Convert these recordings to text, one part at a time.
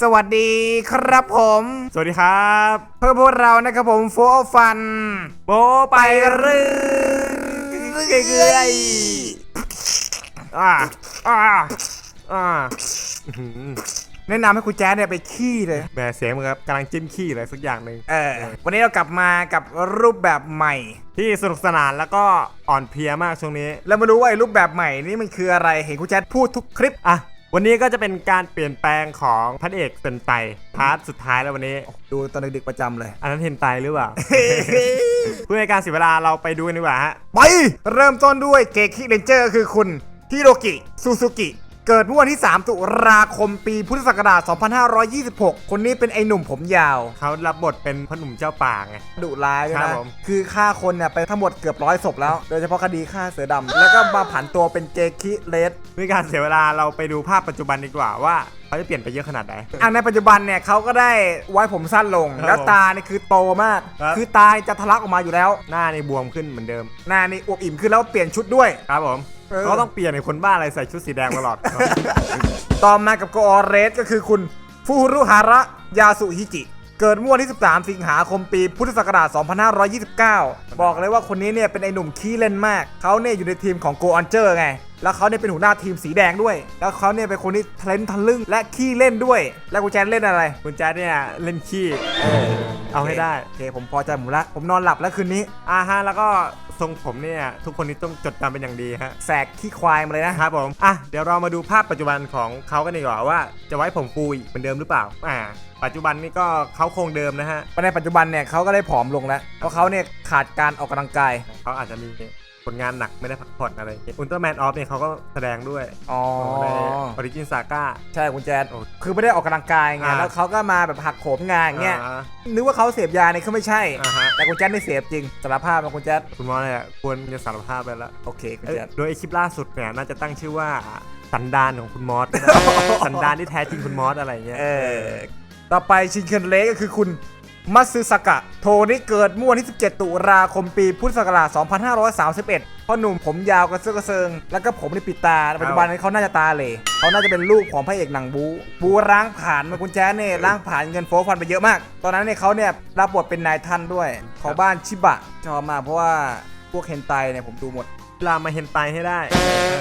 สวัสดีครับผม สวัสดีครับ เพื่อพวกเรานะครับผมโฟฟัน โบไปเรื่อยอ่าอ่าอ่าอื้อหือแนะนำให้คุณแจ๊ดเนี่ยไปขี้เลยแหม่เสียงมึงครับกำลังจิ้มขี้อะไรสักอย่างหนึ่งเออวันนี้เรากลับมากับรูปแบบใหม่ ที่สนุกสนานแล้วก็อ่อนเพลียมากช่วงนี้ แล้วมารู้ว่าไอ้รูปแบบใหม่นี่มันคืออะไรเห็นคุณแจ๊ดพูดทุกคลิปอะ วันนี้ก็จะเป็นการเปลี่ยนแปลงของพระเอกเป็นไตพาร์ทสุดท้ายแล้ววันนี้ ดูตอนดึกๆประจำเลย อันนั้นเห็นไตหรือเปล่า เพื่อในการเสียเวลาเราไปดูกันดีกว่าฮะ ไป เริ่มต้นด้วยเกคิเรนเจอร์คือคุณ ฮิโรกิ ซูซูกิ เกิดเมื่อวันที่ 3 ตุลาคมปีพุทธศักราช 2526 คนนี้เป็นไอ้หนุ่มผมยาว เขารับบทเป็นพ่อหนุ่มเจ้าป่าไง ดุร้ายด้วยครันะ บผม คือฆ่าคนเนี่ยไปทั้งหมดเกือบร้อยศพแล้ว โดยเฉพาะคดีฆ่าเสือดำ แล้วก็มาผันตัวเป็นเจคิเลสเพื่อการเสียเวลาเราไปดูภาพปัจจุบันดีกว่าว่าเขาจะเปลี่ยนไปเยอะขนาดไหนอันในปัจจุบันเนี่ยเขาก็ได้ไว้ผมสั้นลง ครับแล้วตาเนี่ยคือโตมาก ครับ คือตาจะทะลักออกมาอยู่แล้ว หน้าในบวมขึ้นเหมือนเดิมหน้านี่อวบอิ่มขึ้นแล้วเปลี่ยนชุดด้วย ครับผม เออก็ต้องเปลี่ยนไอ้คนบ้าอะไรใส่ชุดสีแดงตลอด ต่อมากับโกอเรสก็คือคุณฟูรุฮาระยาสุฮิจิ เกิดเมื่อวันที่ 13 สิงหาคมปี พุทธศักราช 2529 บอกเลยว่าคนนี้เนี่ยเป็นไอ้หนุ่มขี้เล่นมาก เขาเนี่ยอยู่ในทีมของโกอันเจอร์ไง แล้วเขาเนี่ยเป็นหัวหน้าทีมสีแดงด้วย แล้วเขาเนี่ยเป็นคนที่เทรนทะลึ่งและขี้เล่นด้วย แล้วกูแจนเล่นอะไรคุณแจ๊ดเนี่ยเล่นขี้ เอาให้ได้ โอเค ผมพอใจผมละ ผมนอนหลับแล้วคืนนี้ อ่าฮะ แล้วก็ ทรงผมเนี่ยทุกคนนี้ต้องจดจำเป็นอย่างดีฮะแสกขี้ควายมาเลยนะครับผมอะเดี๋ยวเรามาดูภาพปัจจุบันของเขากันดีกว่าว่าจะไว้ผมฟูอีกเหมือนเดิมหรือเปล่าอ่า ปัจจุบันนี่ก็เขาคงเดิมนะฮะ ในปัจจุบันเนี่ยเขาก็ได้ผอมลงแล้ว เพราะเขาเนี่ยขาดการออกกำลังกาย เขาอาจจะมีผลงานหนักไม่ได้พักผ่อนอะไรอุลตร้าแมนออฟเนี่ยเขาก็แสดงด้วยอ๋อ ในออริจินซาก้า ใช่คุณแจนโอ้คือไม่ได้ออกกำลังกายไง อ่า แล้วเขาก็มาแบบหักโหมงานอย่างเงี้ย นึกว่าเขาเสพยาเนี่ยเขาไม่ใช่ อ่าฮะ แต่คุณแจ๊ดนี่เสพจริง สารภาพนะคุณแจ๊ดคุณมอสเนี่ยควรจะสารภาพไปแล้วโอเคคุณเอ้ยแจ๊ดโดยไอ้คลิปล่าสุดเนี่ยน่าจะตั้งชื่อว่าสันดานของคุณมอส สันดานที่แท้จริงคุณมอสอะไรอย่างเงี้ย เออ ต่อไปชินเคนเลก็คือคุณมัตสึสกะ โทนี่เกิดเมื่อวันที่ 17 ตุลาคมปีพุทธศักราช 2531พ่อหนุ่มผมยาวกระเซาะกระเซิง แล้วก็ผมในปิดตา ปัจจุบันนี้เขาน่าจะตาเหล่เขาน่าจะเป็นลูกของพระเอกหนังบู บูล้างผ่านมาคุณแจ๊ดเนี่ยล้างผ่านเงินโฟฟันไปเยอะมาก ตอนนั้นเนี่ยเขาเนี่ยรับบทเป็นนายท่านด้วย ของบ้านชิบะชอบมากเพราะว่าพวกเฮนไตเนี่ยผมดูหมดลามาเห็นไตให้ได้ เอ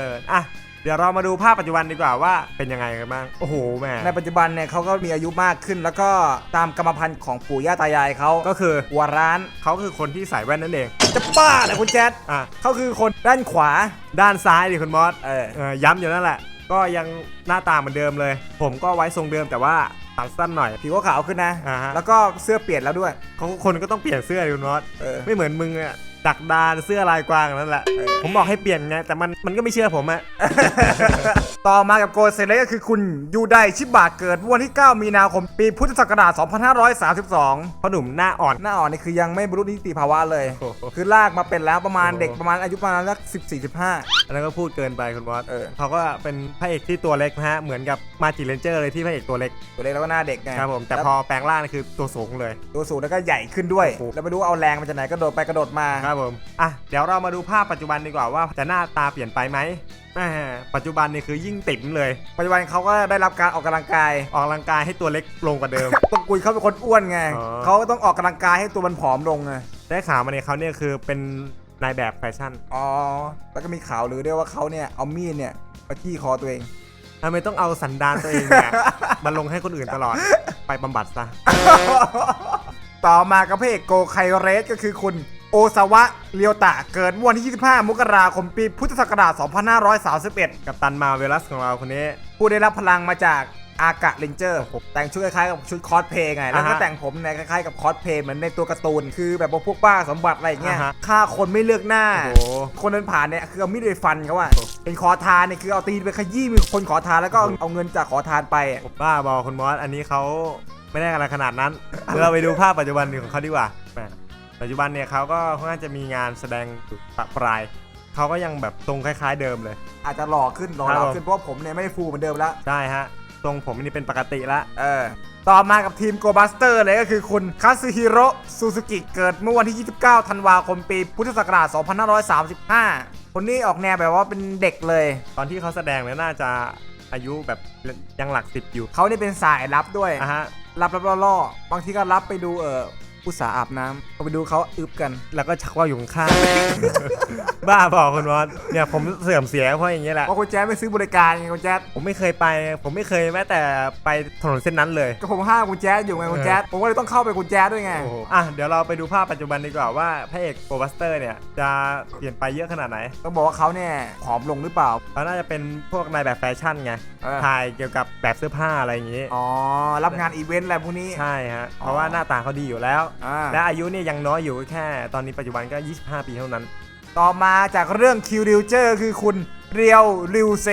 อ อะ เดี๋ยวเรามาดูภาพปัจจุบันดีกว่าว่าเป็นยังไงกันบ้าง โอ้โหแม่ในปัจจุบันเนี่ยเขาก็มีอายุมากขึ้น แล้วก็ตามกรรมพันธุ์ของปู่ย่าตายายเขาก็คือหัวร้านเขาคือคนที่ใส่แว่นนั่นเอง จะป้าเหรอคุณแจ๊ดอะเขาคือคนด้านขวาด้านซ้ายดิคุณมอสเออเออย้ำอยู่นั่นแหละ ก็ยังหน้าตาเหมือนเดิมเลย ผมก็ไว้ทรงเดิมแต่ว่าตัดสั้นหน่อย ผิวก็ขาวขึ้นนะ อ่าฮะ แล้วก็เสื้อเปลี่ยนแล้วด้วย เขาคนก็ต้องเปลี่ยนเสื้อดิคุณมอสเออ ไม่เหมือนมึงอะ ดักดานเสื้อลายกวางนั่นแหละ ผมบอกให้เปลี่ยนไง แต่มันมันก็ไม่เชื่อผมอะ ต่อมากับโกเซเลก็คือคุณยูไดชิบะเกิดวันที่ 9 มีนาคมปีพุทธศักราช 2532พ่อหนุ่มหน้าอ่อนหน้าอ่อนนี่คือยังไม่บรรลุนิติภาวะเลย โอ้โห คือลากมาเป็นแล้วประมาณโอ้โหเด็กประมาณอายุประมาณสัก14 15 อันนั้นก็พูดเกินไปคุณมอสเออ เขาก็เป็นพระเอกที่ตัวเล็กนะฮะ เหมือนกับมาจิเลนเจอร์เลยที่พระเอกตัวเล็กตัวเล็กแล้วก็หน้าเด็กไงครับผม แต่ล้วพอแปลงร่างนี่คือตัวสูงเลย ตัวสูงแล้วก็ใหญ่ขึ้นด้วยโอ้โหแล้วไม่รู้เอาแรงมาจากไหนกระโดดไปกระโดดมา ครับผม อะ เดี๋ยวเรามาดูภาพปัจจุบันดีกว่าว่าจะหน้าตาเปลี่ยนไปไหมแหมปัจจุบันนี่คือยิ่งติ๋มเลย ปัจจุบันเขาก็ได้รับการออกกำลังกาย ออกกำลังกายให้ตัวเล็กลงกว่าเดิมต้องกุยเขาเป็นคนอ้วนไงอ๋อเขาต้องออกกำลังกายให้ตัวมันผอมลงไง ได้ข่าวมาเนี่ยเขาเนี่ยคือเป็นนายแบบแฟชั่น อ๋อ แล้วก็มีข่าวหรือด้วยว่าเขาเนี่ยเอามีดเนี่ยมาจี้คอตัวเองทำไมต้องเอาสันดานตัวเองเนี่ยมาลงให้คนอื่นตลอด ไปบำบัดซะ ต่อมากับพระเอกโกไคเรสก็คือคุณ โอซาวะเรียวตะเกิดวันที่ 25 มกราคมปีพุทธศักราช 2531 กับตันมาเวลัสของเราคนนี้ ผู้ได้รับพลังมาจากอากะเลนเจอร์แต่งชุดคล้ายๆกับชุดคอสเพลย์ไง แล้วก็อ่าฮะแต่งผมเนี่ยคล้ายๆกับคอสเพลย์เหมือนในตัวการ์ตูน คือแบบว่าพวกบ้าสมบัติอะไรอย่างเงี้ยอ่าฮะฆ่าคนไม่เลือกหน้าโอ้โหคนเดินผ่านเนี่ยคือเอามีดไปฟันเขาอะโอ้เป็นขอทานเนี่ยคือเอาตีนไปขยี้มือคนขอทานแล้วก็เอาเอาเงินจากขอทานไปอะผมบ้าบอคุณมอสอันนี้เขาไม่ได้อะไรขนาดนั้นเราไปดูภาพปัจจุบันของเขาดีกว่าแหม ปัจจุบันเนี่ยเขาก็ค่อนข้างจะมีงานแสดงอยู่ปะปลายเขาก็ยังแบบทรงคล้าย ๆ เดิมเลย อาจจะหล่อขึ้นหล่อครับเราผมขึ้นเพราะว่าผมเนี่ยไม่ได้ฟูเหมือนเดิมแล้วใช่ฮะทรงผมนี่เป็นปกติละเออต่อมากับทีมโกบัสเตอร์เลยก็คือคุณคาซึฮิโร่ซูซูกิเกิดเมื่อวันที่ 29 ธันวาคมปีพุทธศักราช 2535 คนนี้ออกแนวแบบว่าเป็นเด็กเลย ตอนที่เขาแสดงเนี่ยน่าจะอายุแบบยังหลักสิบอยู่ เขานี่เป็นสายลับด้วยอะฮะรับรับล่อๆบางทีก็รับไปดูเออ ผู้สาอาบน้ำก็ไปดูเขาอึบกัน แล้วก็ชักว่าวอยู่ข้างๆ บ้าบอกคุณมอสเนี่ยผมเสื่อมเสียเพราะอย่างนี้แหละ เพราะคุณแจ๊ดไม่ซื้อบริการไงคุณแจ๊ดผมไม่เคยไป ผมไม่เคยแม้แต่ไปถนนเส้นนั้นเลย ก็ผมห้ามคุณแจ๊ดอยู่ไงคุณแจ๊ดผมก็เลยต้องเข้าไปคุณแจ๊ดด้วยไง โอ้โหอะเดี๋ยวเราไปดูภาพปัจจุบันดีกว่าว่าพระเอกโกบัสเตอร์เนี่ยจะเปลี่ยนไปเยอะขนาดไหนต้องบอกว่าเขาเนี่ยผอมลงหรือเปล่า เขาน่าจะเป็นพวกนายแบบแฟชั่นไงเออ ถ่ายเกี่ยวกับแบบเสื้อผ้าอะไรอย่างนี้ อ๋อ รับงานอีเวนต์อะไรพวกนี้ ใช่ฮะ เพราะว่าหน้าตาเขาดีอยู่แล้วอ่าและอายุเนี่ยยังน้อยอยู่แค่ ตอนนี้ปัจจุบันก็ 25 ปีเท่านั้น ต่อมาจากเรื่องคิวริวเจอร์คือคุณเรียวริวเซ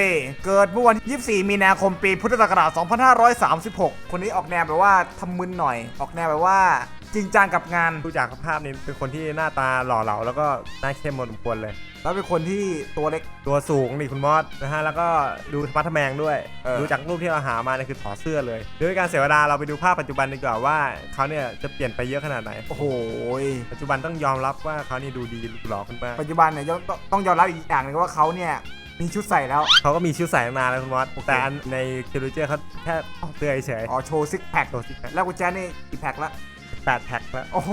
เกิดเมื่อวันที่24 มีนาคมปีพุทธศักราช2536 คนนี้ออกแนวแบบว่าทำมึนหน่อย ออกแนวแบบว่า จริงจังกับงาน ดูจากภาพนี้เป็นคนที่หน้าตาหล่อเหลาแล้วก็หน้าเข้มพอสมควรเลย แล้วเป็นคนที่ตัวเล็ก ตัวสูงนี่คุณมอสนะฮะแล้วก็ดูธรรมะทะแมงด้วย เออ ดูจากรูปที่เราหามาเนี่ยคือถอดเสื้อเลยด้วยการเสียเวลาเราไปดูภาพปัจจุบันดีกว่าว่าเขาเนี่ยจะเปลี่ยนไปเยอะขนาดไหน โอ้โหปัจจุบันต้องยอมรับว่าเขานี่ดูดีหล่อขึ้นมากปัจจุบันเนี่ยต้องต้องยอมรับอีกอย่างหนึงว่าเขาเนี่ยมีชุดใส่แล้ว เขาก็มีชื่อใส่นานแล้วคุณมอสแต่อันในเทเลเจอร์เขาแค่เสื้อเฉยอ๋อโชว์ซิกแพคตัวสิบแล้วคุณแจ๊ดนี่กี่แพคละ แปดแพ็คแล้ว โอ้โห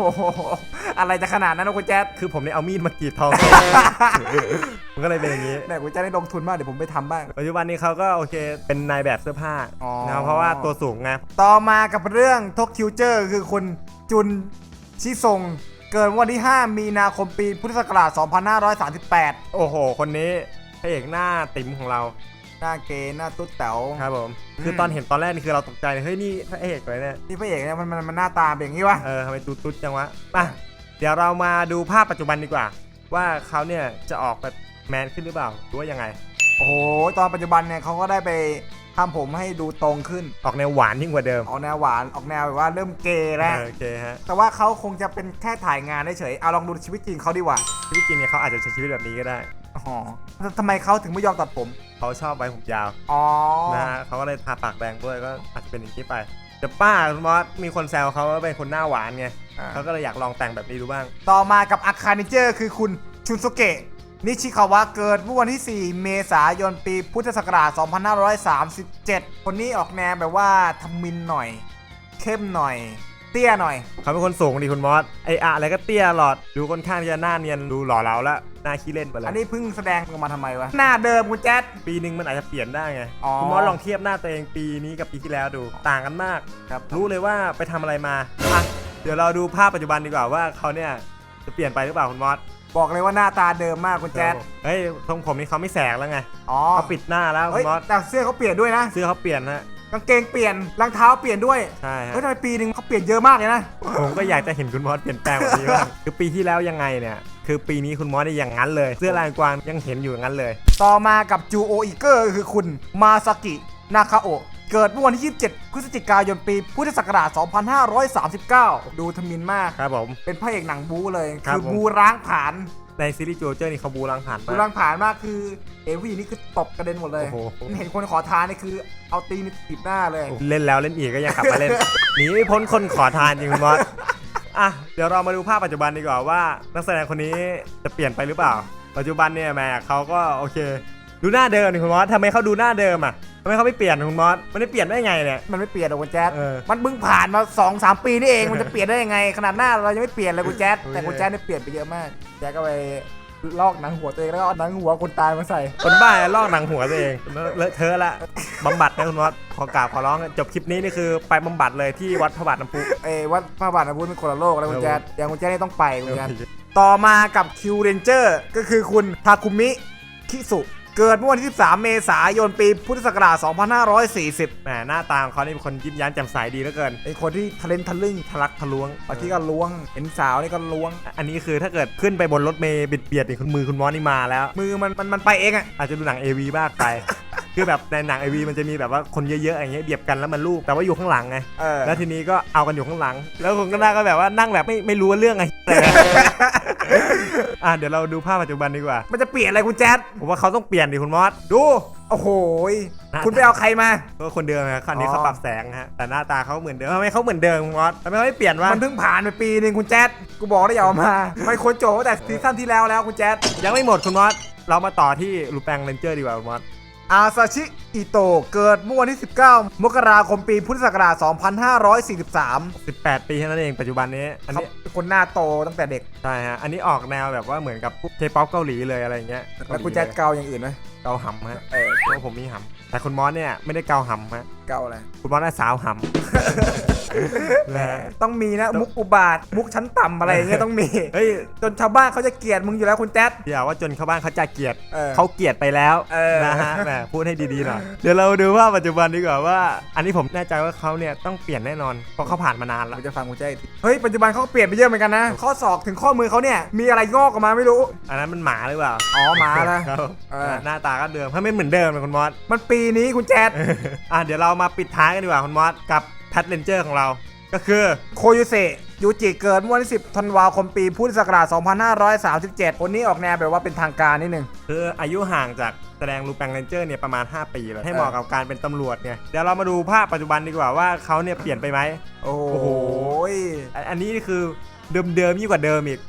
อะไรจะขนาดนั้นนะคุณแจ๊ดคือผมเนี่ยเอามีดมากรีดทอง มันก็เลยเป็นอย่างนี้แม่คุณแจ๊ดได้ลงทุนมากเดี๋ยวผมไปทำบ้าง ปัจจุบันนี้เขาก็โอเคเป็นนายแบบเสื้อผ้าอ๋อ นะครับเพราะว่าตัวสูงไงต่อมากับเรื่องทกคิวเจอร์คือคุณจุนชิซงเกิดวันที่ 5 มีนาคมปีพุทธศักราช 2538 โอ้โห คนนี้พระเอกหน้าติ๋มของเรา หน้าเกย์หน้าตุ๊ดแต๋วครับผมอืมคือตอนเห็นตอนแรกนี่คือเราตกใจเลยเฮ้ยนี่พระเอกเลยเนี่ยนี่พระเอกเนี่ยมันมันมันหน้าตาเป็นอย่างนี้วะเออทำไมตุ๊ดตุ๊ดจังวะมาเดี๋ยวเรามาดูภาพปัจจุบันดีกว่า ว่าเขาเนี่ยจะออกแบบแมนขึ้นหรือเปล่าหรือว่ายังไง โอ้โหตอนปัจจุบันเนี่ยเขาก็ได้ไปทำผมให้ดูตรงขึ้น ออกแนวหวานยิ่งกว่าเดิม ออกแนวหวานออกแนวแบบว่าเริ่มเกย์แล้วเออโอเคฮะ แต่ว่าเขาคงจะเป็นแค่ถ่ายงานเฉยๆเอาลองดูชีวิตจริงเขาดีกว่าชีวิตจริงเนี่ยเขาอาจจะใช้ชีวิตแบบนี้ก็ได้ อ๋อทำไมเขาถึงไม่ยอมตัดผม เขาชอบไว้ผมยาว อ๋อ นะฮะเขาก็เลยทาปากแดงด้วยก็อาจจะเป็นอย่างนี้ไปแต่ป้าคุณมอสมีคนแซวเขาว่าเป็นคนหน้าหวานไงอ่า เขาก็เลยอยากลองแต่งแบบนี้ดูบ้าง ต่อมากับอาคานิเจอร์คือคุณชุนโซเกะ นิชิคาวะเกิดเมื่อวันที่ 4 เมษายนปีพุทธศักราช 2537 คนนี้ออกแนวแบบว่าทำมินหน่อย เข้มหน่อย เตี้ยหน่อย เขาเป็นคนสูงดีคุณมอสไออะอะไรก็เตี้ยหลอดดูค่อนข้างที่จะหน้าเนียนดูหล่อเหลาแล้ว หน้าขี้เล่นไปเลยอันนี้เพิ่งแสดงมาทำไมวะ หน้าเดิมคุณแจ๊ด ปีหนึ่งมันอาจจะเปลี่ยนได้ไงอ๋อคุณมอสลองเทียบหน้าตัวเองปีนี้กับปีที่แล้วดูต่างกันมากครับ รู้เลยว่าไปทำอะไรมาอะเดี๋ยวเราดูภาพปัจจุบันดีกว่าว่าเขาเนี่ยจะเปลี่ยนไปหรือเปล่าคุณมอสบอกเลยว่าหน้าตาเดิมมากคุณแจ๊ดเฮ้ยทรงผมนี่เขาไม่แสกแล้วไงอ๋อเขาปิดหน้าแล้วคุเฮ้ยณมอสแต่เสื้อเขาเปลี่ยนด้วยนะเสื้อเขาเปลี่ยนฮะกางเกงเปลี่ยนรองเท้าเปลี่ยนด้วยใช่ฮะ เฮ้ยทำไมปีหนึ่งเขาเปลี่ยนเยอะมากเลยนะ ผมก็อยากจะเห็นคุณมอสเปลี่ยนแปลงแบบนี้บ้างคือปีที่แล้วยังไงเนี่ย คือปีนี้คุณมอสเนี่ยอย่างนั้นเลย เสื้อลายกวางยังเห็นอยู่อย่างนั้นเลย ต่อมากับจูโออิเกอร์คือคุณมาซากินาคาโอะเกิดเมื่อวันที่ 27 พฤศจิกายนปี พุทธศักราช 2539 ดูทมินมาก ครับผม เป็นพระเอกหนังบู๊เลยครับคือผม บูร้างผาน ในซีรีส์โจเจอร์นี่เขาบูรังผ่านบูมาร้างผานมากคือเอผู้หญิงนี่คือตบกระเด็นหมดเลย โอ้โห เห็นคนขอทานนี่คือเอาตีนติดหน้าเลย เล่นแล้วเล่นอีกก็ยังกลับมาเล่น หนีไม่พ้นคนขอทานจริงคุณมอส อะเดี๋ยวเรามาดูภาพปัจจุบันดีกว่าว่า นักแสดงคนนี้จะเปลี่ยนไปหรือเปล่า ปัจจุบันเนี่ยแม่เขาก็โอเค ดูหน้าเดิมนี่คุณมอสทำไมเขาดูหน้าเดิมอะทำไมเขาไม่เปลี่ยนคุณมอสมันไม่เปลี่ยนได้ไงเนี่ย มันไม่เปลี่ยนหรอกคุณแจ๊ดเออมันเพิ่งผ่านมา2อสปีนี่เอง มันจะเปลี่ยนได้ยังไง ขนาดหน้าเรายังไม่เปลี่ยนเลยคุณแจ๊ดโอเคแต่คุณแจ๊ดเนี่ยเปลี่ยนไปเยอะมาก แจ๊ดก็ไป ลอกหนังหัวตัวเองแล้วก็เอาหนังหัวคนตายมาใส่ คนบ้าลอกหนังหัวตัวเองเลอะเทอะละบำบัดนะคุณมอสขอกราบขอร้องจบคลิปนี้นี่คือไปบำบัดเลยที่วัดพระบาทน้ำพุ เอ้ยวัดพระบาทน้ำพุเป็นคนละโลกแล้วคุณแจ๊ดอย่างคุณแจ๊ดนี่ต้องไปคุณแจ๊ดโอเคต่อมากับคิวเรนเจอร์ก็คือคุณทาคุมิคิสุ เกิดเมื่อวันที่ 13 เมษายนปีพุทธศักราช 2540 แหมหน้าตาของเขานี่เป็นคนยิ้มย้มแจ่มใสดีเหลือเกิน เป็นคนที่ทะเลนทะลึ่งทะลักทะลวงบางทีก็ล้วง เห็นสาวนี่ก็ล้วง อันนี้คือถ้าเกิดขึ้นไปบนรถเมย์บิดเบียดนี่คุณมือคุณมอสนี่มาแล้ว มือมันมันมันไปเองอะอาจจะดูหนัง AV บ้างไป คือแบบในหนัง AV มันจะมีแบบว่าคนเยอะๆอย่างเงี้ยเบียบกันแล้วมันลูกแต่ว่าอยู่ข้างหลังไงเออ แล้วทีนี้ก็เอากันอยู่ข้างหลัง แล้วคนก็น่าก็แบบว่านั่งแบบไม่ไม่รู้ว่าเรื่องอะไรอะเดี๋ยวเราดูภาพปัจจุบันดีกว่า มันจะเปลี่ยนอะไรคุณแจ๊ดผมว่าเขาต้องเปลี่ยนดิคุณมอสดู โอ้โหยนะคุณไปเอาใครมา ก็คนเดิมนะคราวนี้อ๋อเขาปรับแสงฮะแต่หน้าตาเขาเหมือนเดิมทำไมเขาเหมือนเดิมคุณมอสทำไมเขาไม่เปลี่ยนวะมันเพิ่งผ่านไปปีหนึ่งคุณแจ๊ดกูบอกได้อย่าเอามาไม่ควรโจทย์ตั้งแต่ซีซั่นที่แล้วแล้วคุณแจ๊ดยังไม่หมดคุณมอสเรามาต่อที่ลูแปงเรนเจอร์ดีกว่าคุณมอส อาซาชิ อิโตะเกิดเมื่อวันที่ 19 มกราคมปีพุทธศักราช 2543 18 ปีเท่านั้นเองปัจจุบันนี้ อันเขานี้เป็นคนหน้าโตตั้งแต่เด็ก ใช่ฮะ อันนี้ออกแนวแบบว่าเหมือนกับเคป๊อปเกาหลีเลยอะไรอย่างเงี้ยแล้วคุณแจ๊ดเกาอย่างอื่นไหมเกาหำฮะเออเพราะผมมีหำแต่คุณมอสเนี่ยไม่ได้เกาหำฮะเกาอะไรคุณมอสน่าสาวหำนะฮะต้องมีนะ มุกอุบาท มุกชั้นต่ำอะไรอย่างเงี้ยต้องมี เฮ้ยจนชาวบ้านเขาจะเกลียดมึงอยู่แล้วคุณแจ๊ด อย่าว่าจนเข้าบ้านเขาจะเกลียดเออเขาเกลียดไปแล้วเออ นะฮะแหมพูดให้ดีๆหน่อยเดี๋ยวเราดูว่าปัจจุบันดีกว่าว่า อันนี้ผมแน่ใจว่าเขาเนี่ยต้องเปลี่ยนแน่นอนเพราะเขาผ่านมานานแล้วเราจะฟังคุณแจ๊ดอีกทีเฮ้ย ปัจจุบันเขาเปลี่ยนไปเยอะเหมือนกันนะ ข้อศอกถึงข้อมือเขาเนี่ย มีอะไรงอกออกมาไม่รู้ อันนั้นมันหมาหรือเปล่าอ๋อหมาละครับเออ หน้าตาก็เดิมถ้าไม่เหมือนเดิมเลยคุณมอส มันปีนี้คุณแจ๊ด อะเดี๋ยวเรามาปิดท้ายกันดีกว่าคุณมอสกับแพทเลนเจอร์ของเรา ก็คือโคยุเซยูจิเกิดเมื่อวันที่10ธันวาคมปีพุทธศักราช 2537 คนนี้ออกแนวแบบว่าเป็นทางการนิดนึง คืออายุห่างจากแสดงรูปแปงเลนเจอร์เนี่ยประมาณ 5 ปีเลยให้เหมาะกับการเป็นตำรวจเนี่ยเดี๋ยวเรามาดูภาพปัจจุบันดีกว่าว่าเขาเนี่ยเปลี่ยนไปไหมโอ้โอ้โหโหอันอันนี้คือเดิมๆยิ่งกว่าเดิมอีก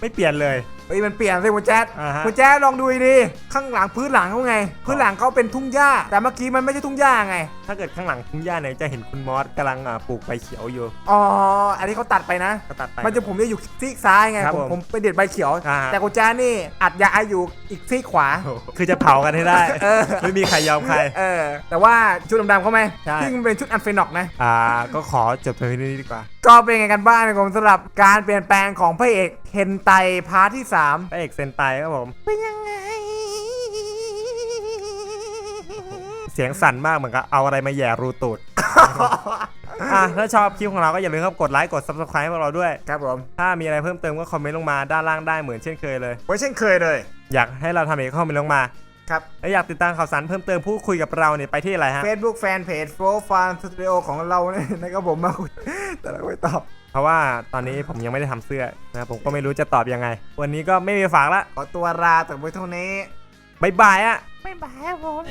ไม่เปลี่ยนเลยเฮ้ยมันเปลี่ยนสิคุณแจ๊ดอ่าฮะ คุณแจ๊ดลองดูดิข้างหลังพื้นหลังเขาไง พื้นหลังเขาเป็นทุ่งหญ้า แต่เมื่อกี้มันไม่ใช่ทุ่งหญ้าไง ถ้าเกิดข้างหลังทุ่งหญ้าเนี่ยจะเห็นคุณมอสกำลังอะปลูกใบเขียวอยู่อ๋อ อันนี้เขาตัดไปนะ ก็ตัดไป มันจะผมจะอยู่ซีกซ้ายไง ครับผมผมผมไปเด็ดใบเขียว อ่าแต่คุณแจ๊ดนี่อัดยาไออยู่อีกซีกขวา โอ้โหคือจะเผากันให้ได้ เออ ไม่มีใครยอมใคร เออ แต่ว่าชุดดำๆเขาไหมใช่ที่มันเป็นชุดอันเฟนอกนะ อ่า ก็ขอจบเพียงเท่านี้ดีกว่า ก็เป็นไงกันบ้างนะครับผมสำหรับการเปลี่ยนแปลงของพระเอกเฮนไตพาร์ทที่3พระเอกเซนไตครับผม เป็นยังไง เสียงสั่นมากเหมือนกับเอาอะไรมาแหย่รูตูด อะถ้าชอบคลิปของเราก็อย่าลืมครับกดไลค์กด subscribe ให้เราด้วย ครับผมถ้ามีอะไรเพิ่มเติมก็คอมเมนต์ลงมาด้านล่างได้เหมือนเช่นเคยเลย ไว้เช่นเคยเลย อยากให้เราทำอะไรก็คอมเมนต์ลงมาครับ และอยากติดตามข่าวสารเพิ่มเติมพูดคุยกับเราเนี่ยไปที่อะไรฮะ Facebook Fanpage f o r f a n Studio ของเราเนี่ยนะครับผมมาคุยแต่เราไม่ตอบ เพราะว่าตอนนี้ผมยังไม่ได้ทำเสื้อนะครับผมก็ไม่รู้จะตอบยังไง วันนี้ก็ไม่มีฝากละขอตัวลาแต่ไว้เท่านี้บายบายอะบ๊ายบายครับผม